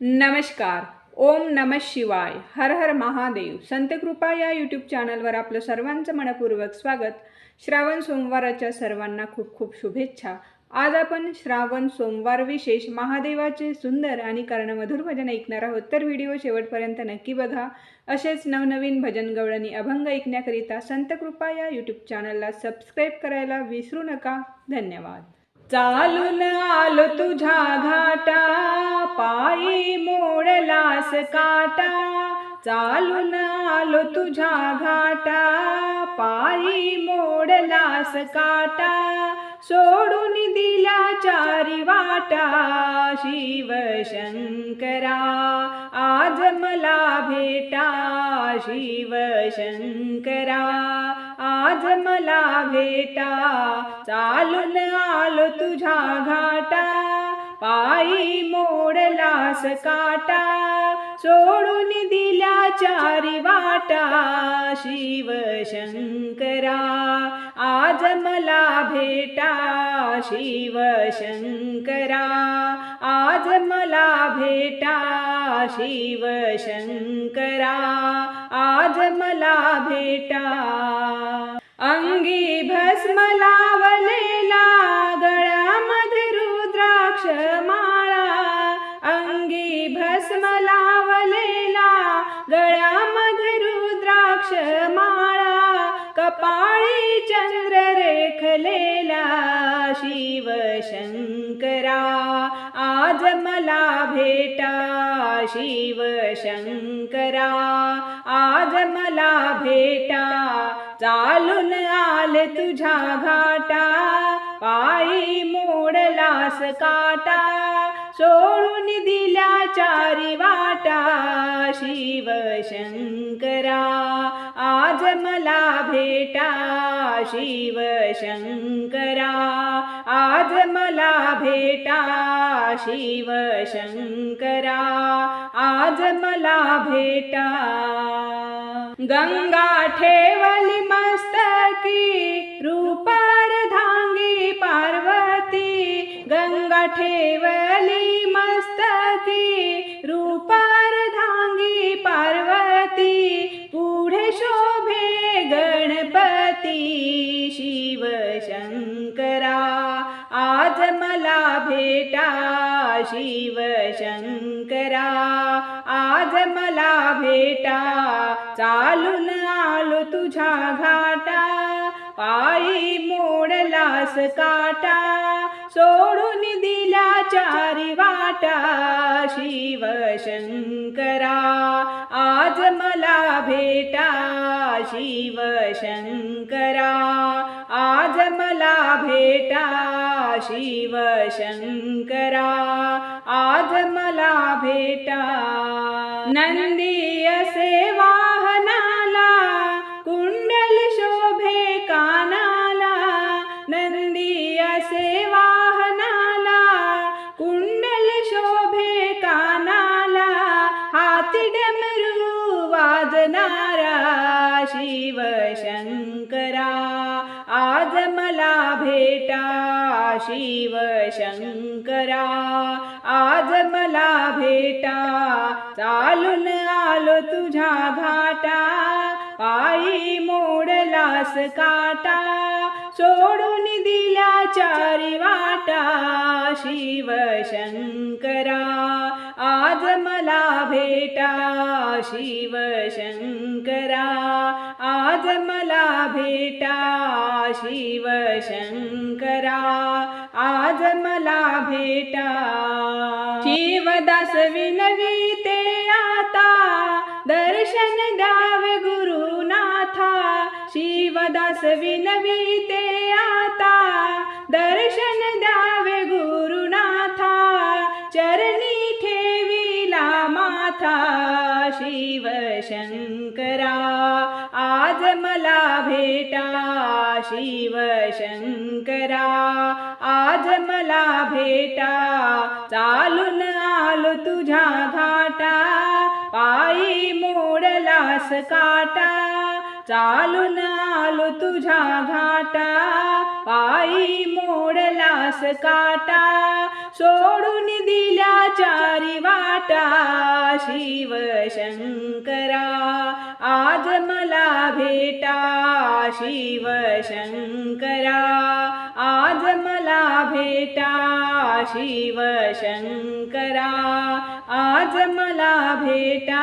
नमस्कार. ओम नम शिवाय. हर हर महादेव. संतकृपा या यूट्यूब चॅनलवर आपलं सर्वांचं मनपूर्वक स्वागत. श्रावण सोमवाराच्या सर्वांना खूप खूप शुभेच्छा. आज आपण श्रावण सोमवार विशेष महादेवाचे सुंदर आणि कर्णमधुर भजन ऐकणार आहोत. तर व्हिडिओ शेवटपर्यंत नक्की बघा. असेच नवनवीन भजन गवळणी अभंग ऐकण्याकरिता संतकृपा या यूट्यूब चॅनलला सबस्क्राईब करायला विसरू नका. धन्यवाद. चालून आलो तुझ्या घाटा मोडलास काटा चालून आलो तुझ्या घाटा. पायी मोडलास काटा सोडून दिला चारी वाटा. शिव शंकरा आज मला भेटा. शिव शंकरा आज मला भेटा. चालून आलो तुझ्या घाटा. पायी मोडलास काटा. सोडून दिल्या चारी वाटा शिव शंकरा. आज मला भेटा शिव शंकरा. आज मला भेटा शिव शंकरा. आज मला भेटा. अंगी भस्म लावलेला गळ्यामध्ये रुद्राक्ष माळा. अंगी भस्म शिव शंकरा आज मला भेटा. चालून आले तुझ्या घाटा. पायी मोडलास काटा. सोडून दिल्या चारी वाटा शिव शंकरा. आज मला भेटा शिव शंकरा. आज मला भेटा शिव शंकरा. आज मला भेटा. गंगा ठेवली मस्तकी रूप शंकरा आज मला भेटा शिव शंकरा. आज मला भेटा चालून आलो तुझ्या घाटा. पायी मोडलास काटा सोडून दिला चारी वाटा. शिव शंकरा आज मला भेटा शिव शंकरा. आज मला भेटा शिव शंकरा। आज मला भेटा नंदी सेवा भेटा शिव शंकरा. आज मला भेटा चालून आलो तुझ्या घाटा. पायी मोडलास काटा सोडून दिल्या चारी वाटा. शिव शंकरा आज मला भेटा शिव शंकरा. मला भेटा शिव शंकरा आज मला भेटा. शिवदास विनवीते आता. दर्शन द्याव गुरुनाथा. शिवदास विनवीते आता. दर्शन द्याव गुरुनाथा. चरणी ठेविला माथा शिव शंकरा आज मला भेटा शिव शंकरा आज मला भेटा चालून आलो तुझ्या घाटा. पायी मोडलास काटा चालून आलो तुझ्या घाटा. पायी मोडलास काटा सोडून दिल्या चारी वाटा. शिवशंकरा आज मला भेटा शिवशंकरा. आज मला भेटा शिवशंकरा. आज मला भेटा.